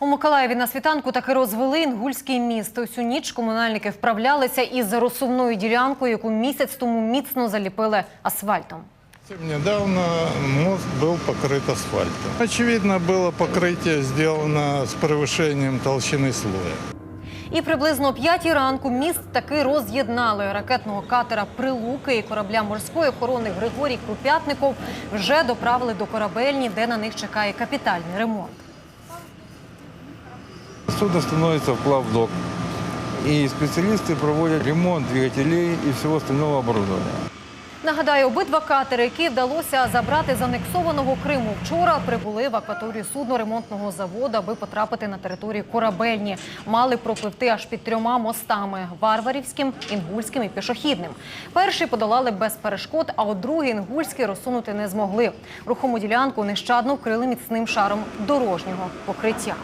У Миколаєві на світанку таки розвели Інгульський міст. Усю ніч комунальники вправлялися із розсувною ділянкою, яку місяць тому міцно заліпили асфальтом. Совсем Недавно мост был покрыт асфальтом. Очевидно, было покрытие сделано с превышением толщины слоя. І приблизно о п'ятій ранку міст таки роз'єднали ракетного катера Прилуки і корабля морської охорони Григорій Круп'ятников вже доправили до корабельні, де на них чекає капітальний ремонт. Судно становится в плавдок, и специалисты проводят ремонт двигателей и всего остального оборудования. Нагадаю, обидва катери, які вдалося забрати з анексованого Криму, вчора прибули в акваторію судноремонтного заводу, аби потрапити на територію корабельні. Мали пропливти аж під трьома мостами: Варварівським, Інгульським і пішохідним. Перший подолали без перешкод, а от другий інгульський розсунути не змогли. Рухому ділянку нещадно вкрили міцним шаром дорожнього покриття.